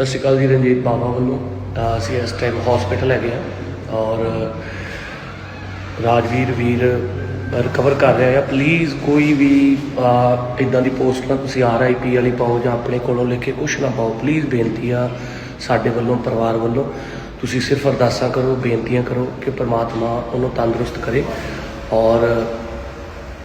ਸਤਿ ਸ਼੍ਰੀ ਅਕਾਲ ਜੀ ਰਣਜੀਤ ਬਾਵਾ ਵੱਲੋਂ। ਅਸੀਂ ਇਸ ਟਾਈਮ ਹਸਪੀਟਲ ਹੈਗੇ ਆ ਔਰ ਰਾਜਵੀਰ ਵੀਰ ਰਿਕਵਰ ਕਰ ਰਿਹਾ ਆ। ਪਲੀਜ਼ ਕੋਈ ਵੀ ਇਦਾਂ ਦੀ ਪੋਸਟ ਨਾ ਤੁਸੀਂ ਆਰਆਈਪੀ ਵਾਲੀ ਪਾਓ ਜਾਂ ਆਪਣੇ ਕੋਲੋਂ ਲਿਖ ਕੇ ਕੁਛ ਨਾ ਪਾਓ। ਪਲੀਜ਼ ਬੇਨਤੀ ਆ ਸਾਡੇ ਵੱਲੋਂ, ਪਰਿਵਾਰ ਵੱਲੋਂ ਤੁਸੀਂ ਸਿਰਫ ਅਰਦਾਸਾਂ ਕਰੋ, ਬੇਨਤੀਆਂ ਕਰੋ ਕਿ ਪ੍ਰਮਾਤਮਾ ਉਹਨੂੰ ਤੰਦਰੁਸਤ ਕਰੇ। ਔਰ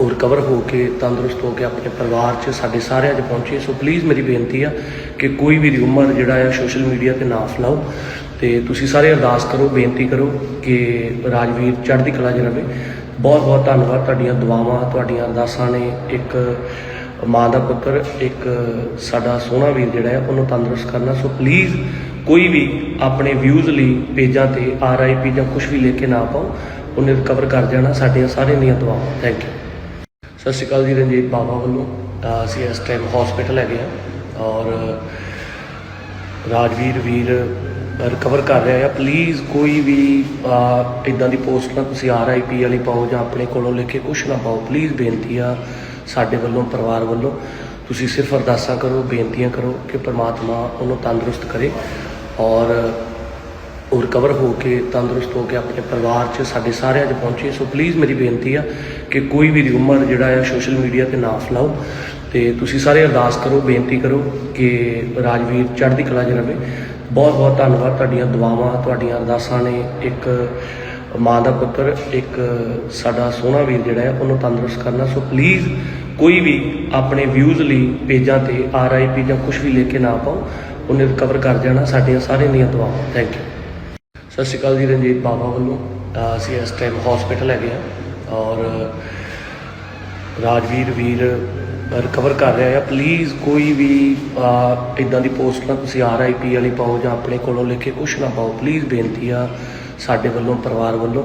ਉਹ ਰਿਕਵਰ ਹੋ ਕੇ, ਤੰਦਰੁਸਤ ਹੋ ਕੇ ਆਪਣੇ ਪਰਿਵਾਰ 'ਚ ਸਾਡੇ ਸਾਰਿਆਂ 'ਚ ਪਹੁੰਚੇ ਸੋ ਪਲੀਜ਼ ਮੇਰੀ ਬੇਨਤੀ ਆ ਕਿ ਕੋਈ ਵੀ ਰਿਊਮਰ ਜਿਹੜਾ ਆ ਸੋਸ਼ਲ ਮੀਡੀਆ ਤੇ ਨਾ ਫੈਲਾਓ। ਤੇ ਤੁਸੀਂ ਸਾਰੇ ਅਰਦਾਸ ਕਰੋ, ਬੇਨਤੀ ਕਰੋ ਕਿ ਰਾਜਵੀਰ ਚੜ੍ਹਦੀ ਕਲਾ 'ਚ ਰਵੇ। ਬਹੁਤ ਬਹੁਤ ਧੰਨਵਾਦ ਤੁਹਾਡੀਆਂ ਦੁਆਵਾਂ, ਤੁਹਾਡੀਆਂ ਅਰਦਾਸਾਂ ਨੇ। ਇੱਕ ਮਾਂ ਦਾ ਪੁੱਤਰ, ਇੱਕ ਸਾਡਾ ਸੋਹਣਾ ਵੀਰ ਜਿਹੜਾ ਹੈ ਉਹਨੂੰ ਤੰਦਰੁਸਤ ਕਰਨਾ। ਸੋ ਪਲੀਜ਼ ਕੋਈ ਵੀ ਆਪਣੇ ਵਿਊਜ਼ ਲਈ ਪੇਜਾਂ ਤੇ ਆਰਆਈਪੀ ਜਾਂ ਕੁਝ ਵੀ ਲੈ ਕੇ ਨਾ ਪਾਓ, ਉਹਨੇ ਰਿਕਵਰ ਕਰ ਜਾਣਾ। ਸਾਡੀਆਂ ਸਾਰਿਆਂ ਦੀਆਂ ਦੁਆਵਾਂ। ਥੈਂਕ ਯੂ ਸਤਿ ਸ਼੍ਰੀ ਅਕਾਲ ਜੀ ਰਣਜੀਤ ਬਾਵਾ ਵੱਲੋਂ। ਅਸੀਂ ਇਸ ਟਾਈਮ ਹਸਪੀਟਲ ਹੈਗੇ ਆ ਔਰ ਰਾਜਵੀਰ, ਵੀਰ ਰਿਕਵਰ ਕਰ ਰਿਹਾ ਆ। ਪਲੀਜ਼ ਕੋਈ ਵੀ ਇਦਾਂ ਦੀ ਪੋਸਟ ਨਾ ਤੁਸੀਂ ਆਰਆਈਪੀ ਵਾਲੀ ਪਾਓ ਜਾਂ ਆਪਣੇ ਕੋਲੋਂ ਲਿਖ ਕੇ ਕੁਛ ਨਾ ਪਾਓ। ਪਲੀਜ਼ ਬੇਨਤੀ ਆ ਸਾਡੇ ਵੱਲੋਂ, ਪਰਿਵਾਰ ਵੱਲੋਂ। ਤੁਸੀਂ ਸਿਰਫ ਅਰਦਾਸਾਂ ਕਰੋ, ਬੇਨਤੀਆਂ ਕਰੋ ਕਿ ਪ੍ਰਮਾਤਮਾ ਉਹਨੂੰ ਤੰਦਰੁਸਤ ਕਰੇ। ਔਰ ਉਹ ਰਿਕਵਰ ਹੋ ਕੇ, ਤੰਦਰੁਸਤ ਹੋ ਕੇ ਆਪਣੇ ਪਰਿਵਾਰ 'ਚ ਸਾਡੇ ਸਾਰਿਆਂ 'ਚ ਪਹੁੰਚੇ। ਸੋ ਪਲੀਜ਼ ਮੇਰੀ ਬੇਨਤੀ ਆ ਕਿ ਕੋਈ ਵੀ ਰਿਊਮਰ ਜਿਹੜਾ ਆ ਸੋਸ਼ਲ ਮੀਡੀਆ ਤੇ ਨਾ ਫੈਲਾਓ। ਤੇ ਤੁਸੀਂ ਸਾਰੇ ਅਰਦਾਸ ਕਰੋ, ਬੇਨਤੀ ਕਰੋ ਕਿ ਰਾਜਵੀਰ ਚੜ੍ਹਦੀ ਕਲਾ 'ਚ ਰਵੇ। ਬਹੁਤ ਬਹੁਤ ਧੰਨਵਾਦ ਤੁਹਾਡੀਆਂ ਦੁਆਵਾਂ, ਤੁਹਾਡੀਆਂ ਅਰਦਾਸਾਂ ਨੇ। ਇੱਕ ਮਾਂ ਦਾ ਪੁੱਤਰ, ਇੱਕ ਸਾਡਾ ਸੋਹਣਾ ਵੀਰ ਜਿਹੜਾ ਹੈ ਉਹਨੂੰ ਤੰਦਰੁਸਤ ਕਰਨਾ। ਸੋ ਪਲੀਜ਼ ਕੋਈ ਵੀ ਆਪਣੇ ਵਿਊਜ਼ ਲਈ ਪੇਜਾਂ ਤੇ ਆਰਆਈਪੀ ਜਾਂ ਕੁਝ ਵੀ ਲੈ ਕੇ ਨਾ ਪਾਓ, ਉਹਨੇ ਰਿਕਵਰ ਕਰ ਜਾਣਾ ਸਾਡੀਆਂ ਸਾਰਿਆਂ ਦੀਆਂ ਦੁਆਵਾਂ। ਥੈਂਕ ਯੂ ਸਤਿ ਸ਼੍ਰੀ ਅਕਾਲ ਜੀ ਰਣਜੀਤ ਬਾਵਾ ਵੱਲੋਂ। ਅਸੀਂ ਇਸ ਟਾਈਮ ਹਸਪੀਟਲ ਹੈਗੇ ਆ ਔਰ ਰਾਜਵੀਰ ਵੀਰ ਰਿਕਵਰ ਕਰ ਰਿਹਾ ਆ ਪਲੀਜ਼ ਕੋਈ ਵੀ ਇਦਾਂ ਦੀ ਪੋਸਟ ਨਾ ਤੁਸੀਂ ਆਰਆਈਪੀ ਵਾਲੀ ਪਾਓ ਜਾਂ ਆਪਣੇ ਕੋਲੋਂ ਲਿਖ ਕੇ ਕੁਛ ਨਾ ਪਾਓ। ਪਲੀਜ਼ ਬੇਨਤੀ ਆ ਸਾਡੇ ਵੱਲੋਂ, ਪਰਿਵਾਰ ਵੱਲੋਂ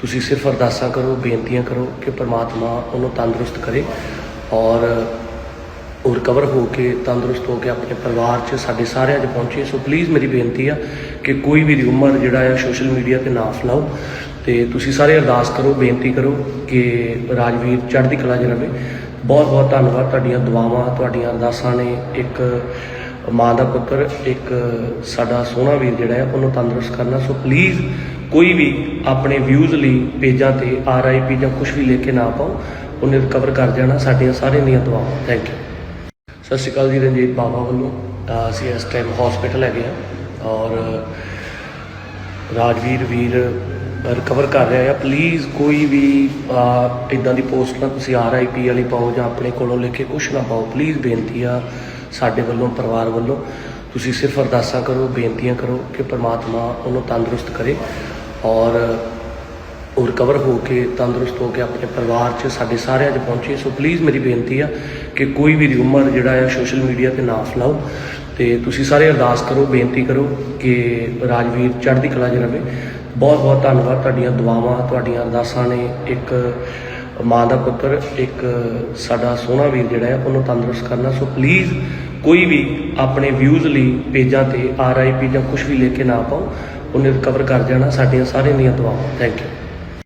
ਤੁਸੀਂ ਸਿਰਫ ਅਰਦਾਸਾਂ ਕਰੋ, ਬੇਨਤੀਆਂ ਕਰੋ ਕਿ ਪ੍ਰਮਾਤਮਾ ਉਹਨੂੰ ਤੰਦਰੁਸਤ ਕਰੇ। ਔਰ ਰਿਕਵਰ ਹੋ ਕੇ ਤੰਦਰੁਸਤ ਹੋ ਕੇ ਆਪਣੇ ਪਰਿਵਾਰ 'ਚ ਸਾਡੇ ਸਾਰਿਆਂ 'ਚ ਪਹੁੰਚੇ ਸੋ ਪਲੀਜ਼ ਮੇਰੀ ਬੇਨਤੀ ਆ ਕਿ ਕੋਈ ਵੀ ਰਿਊਮਰ ਜਿਹੜਾ ਆ ਸੋਸ਼ਲ ਮੀਡੀਆ ਤੇ ਨਾ ਫੈਲਾਓ ਤੇ ਤੁਸੀਂ ਸਾਰੇ ਅਰਦਾਸ ਕਰੋ, ਬੇਨਤੀ ਕਰੋ ਕਿ ਰਾਜਵੀਰ ਚੜ੍ਹਦੀ ਕਲਾ 'ਚ ਰਵੇ। ਬਹੁਤ ਬਹੁਤ ਧੰਨਵਾਦ ਤੁਹਾਡੀਆਂ ਦੁਆਵਾਂ, ਤੁਹਾਡੀਆਂ ਅਰਦਾਸਾਂ ਨੇ। ਇੱਕ ਮਾਂ ਦਾ ਪੁੱਤਰ, ਇੱਕ ਸਾਡਾ ਸੋਹਣਾ ਵੀਰ ਜਿਹੜਾ ਹੈ ਉਹਨੂੰ ਤੰਦਰੁਸਤ ਕਰਨਾ। ਸੋ ਪਲੀਜ਼ ਕੋਈ ਵੀ ਆਪਣੇ ਵਿਊਜ਼ ਲਈ ਪੇਜਾਂ ਤੇ ਆਰਆਈਪੀ ਜਾਂ ਕੁਝ ਵੀ ਲੈ ਕੇ ਨਾ ਪਾਓ, ਉਹਨੇ ਰਿਕਵਰ ਕਰ ਜਾਣਾ ਸਾਡੀਆਂ ਸਾਰਿਆਂ ਦੀਆਂ ਦੁਆਵਾਂ। ਥੈਂਕ ਯੂ ਸਤਿ ਸ਼੍ਰੀ ਅਕਾਲ ਜੀ ਰਣਜੀਤ ਬਾਵਾ ਵੱਲੋਂ। ਅਸੀਂ ਇਸ ਟਾਈਮ ਹਸਪੀਟਲ ਹੈਗੇ ਆ ਔਰ ਰਾਜਵੀਰ ਵੀਰ ਰਿਕਵਰ ਕਰ ਰਿਹਾ ਆ ਪਲੀਜ਼ ਕੋਈ ਵੀ ਇਦਾਂ ਦੀ ਪੋਸਟ ਨਾ ਤੁਸੀਂ ਆਰਆਈਪੀ ਵਾਲੀ ਪਾਓ ਜਾਂ ਆਪਣੇ ਕੋਲੋਂ ਲਿਖ ਕੇ ਕੁਛ ਨਾ ਪਾਓ। ਪਲੀਜ਼ ਬੇਨਤੀ ਆ ਸਾਡੇ ਵੱਲੋਂ, ਪਰਿਵਾਰ ਵੱਲੋਂ ਤੁਸੀਂ ਸਿਰਫ ਅਰਦਾਸਾਂ ਕਰੋ, ਬੇਨਤੀਆਂ ਕਰੋ ਕਿ ਪਰਮਾਤਮਾ ਉਹਨੂੰ ਤੰਦਰੁਸਤ ਕਰੇ। ਔਰ ਉਹ ਰਿਕਵਰ ਹੋ ਕੇ ਤੰਦਰੁਸਤ ਹੋ ਕੇ ਆਪਣੇ ਪਰਿਵਾਰ 'ਚ ਸਾਡੇ ਸਾਰਿਆਂ 'ਚ ਪਹੁੰਚੇ। ਸੋ ਪਲੀਜ਼ ਮੇਰੀ ਬੇਨਤੀ ਆ ਕਿ ਕੋਈ ਵੀ ਰਿਊਮਰ ਜਿਹੜਾ ਆ ਸੋਸ਼ਲ ਮੀਡੀਆ ਤੇ ਨਾ ਫੈਲਾਓ ਤੇ ਤੁਸੀਂ ਸਾਰੇ ਅਰਦਾਸ ਕਰੋ, ਬੇਨਤੀ ਕਰੋ ਕਿ ਰਾਜਵੀਰ ਚੜ੍ਹਦੀ ਕਲਾ 'ਚ ਰਵੇ। ਬਹੁਤ ਬਹੁਤ ਧੰਨਵਾਦ। ਤੁਹਾਡੀਆਂ ਦੁਆਵਾਂ, ਤੁਹਾਡੀਆਂ ਅਰਦਾਸਾਂ ਨੇ ਇੱਕ ਮਾਂ ਦਾ ਪੁੱਤਰ, ਇੱਕ ਸਾਡਾ ਸੋਹਣਾ ਵੀਰ ਜਿਹੜਾ ਹੈ ਉਹਨੂੰ ਤੰਦਰੁਸਤ ਕਰਨਾ। ਸੋ ਪਲੀਜ਼ ਕੋਈ ਵੀ ਆਪਣੇ ਵਿਊਜ਼ ਲਈ ਪੇਜਾਂ ਤੇ ਆਰਆਈਪੀ ਜਾਂ ਕੁਝ ਵੀ ਲਿਖ ਕੇ ਨਾ ਪਾਓ, ਉਹਨੇ ਰਿਕਵਰ ਕਰ ਜਾਣਾ। ਸਾਡੀਆਂ ਸਾਰਿਆਂ ਦੀਆਂ ਦੁਆਵਾਂ। Thank you